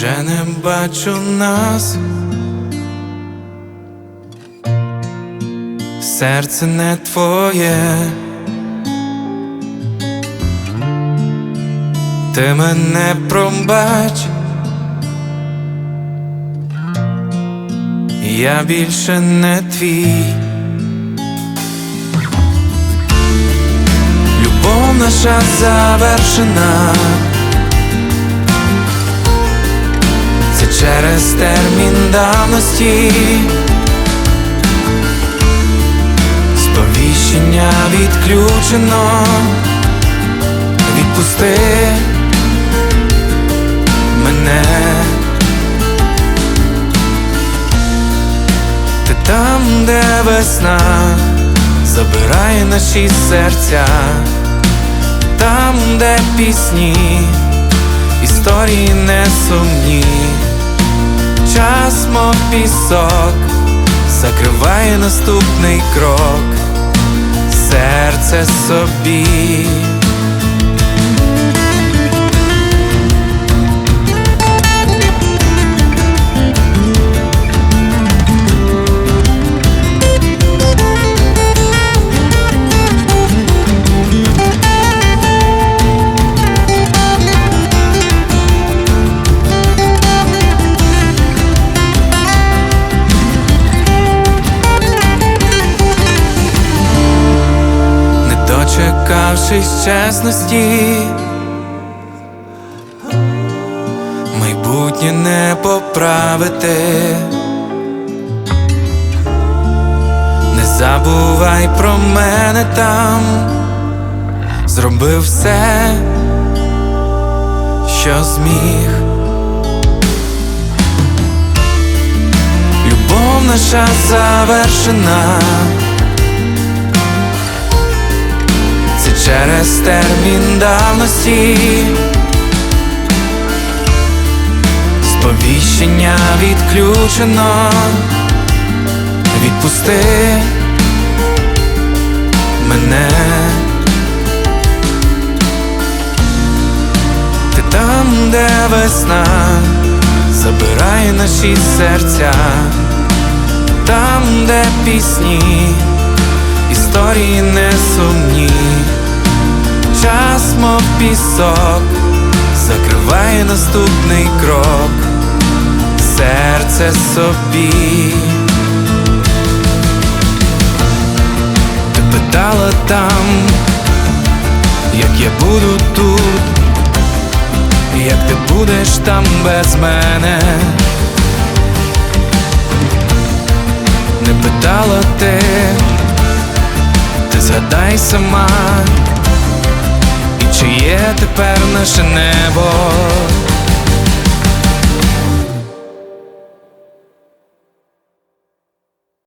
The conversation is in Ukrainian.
Вже не бачу нас, серце не твоє, ти мене пробач, я більше не твій. Любов наша завершена. Через термін давності. Сповіщення відключено. Відпусти мене. Ти там, де весна забирає наші серця, там, де пісні, історії несумні час, мов пісок, закриває наступний крок, серце собі. Дочекавшись чесності, майбутнє не поправити, не забувай про мене там, зробив все, що зміг. Любов наша завершена. Через термін давності. Сповіщення відключено. Відпусти мене. Ти там, де весна забирає наші серця, там, де пісні, історії несумні час, мов пісок, закриває наступний крок, серце собі. Ти питала там, як я буду тут, як ти будеш там без мене. Не питала ти, ти згадай сама. Чи є тепер наше небо?